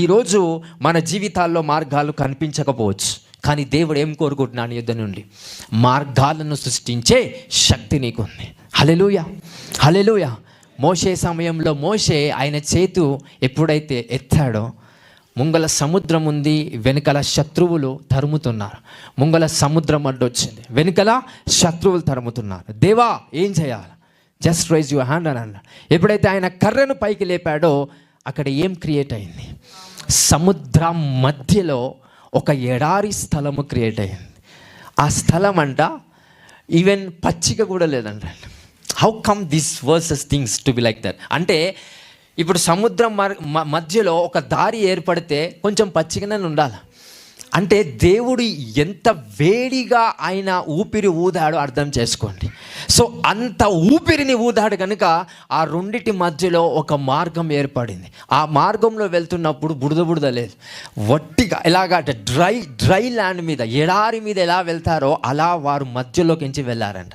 ఈరోజు మన జీవితాల్లో మార్గాలు కనిపించకపోవచ్చు. కానీ దేవుడు ఏం కోరుకుంటున్నాను యుద్ధ నుండి? మార్గాలను సృష్టించే శక్తి నీకుంది. హలెలుయ హలెలుయ మోసే సమయంలో మోసే ఆయన చేతు ఎప్పుడైతే ఎత్తాడో ముంగల సముద్రం ఉంది వెనుకల శత్రువులు తరుముతున్నారు. ముంగల సముద్రం అడ్డొచ్చింది వెనుకల శత్రువులు తరుముతున్నారు. దేవా ఏం చేయాలి? జస్ట్ రైజ్ యువర్ హ్యాండ్ అని అన్నాడు ఎప్పుడైతే ఆయన కర్రను పైకి లేపాడో అక్కడ ఏం క్రియేట్ అయింది? సముద్రం మధ్యలో ఒక ఎడారి స్థలము క్రియేట్ అయింది ఆ స్థలం అంట ఈవెన్ పచ్చిక కూడా లేదంట. How come this versus things to be like that అంటే ఇప్పుడు సముద్రం మర్- మ- మధ్యలో ఒక దారి ఏర్పడితే కొంచెం పచ్చికనే ఉండాలి. అంటే దేవుడు ఎంత వేడిగా ఆయన ఊపిరి ఊదాడో అర్థం చేసుకోండి. సో అంత ఊపిరిని ఊదాడు కనుక ఆ రెండిటి మధ్యలో ఒక మార్గం ఏర్పడింది. ఆ మార్గంలో వెళ్తున్నప్పుడు బుడద బుడద లేదు. వట్టిగా ఎలాగా అంటే డ్రై డ్రై ల్యాండ్ మీద ఎడారి మీద ఎలా వెళ్తారో అలా వారు మధ్యలోకించి వెళ్ళారంట.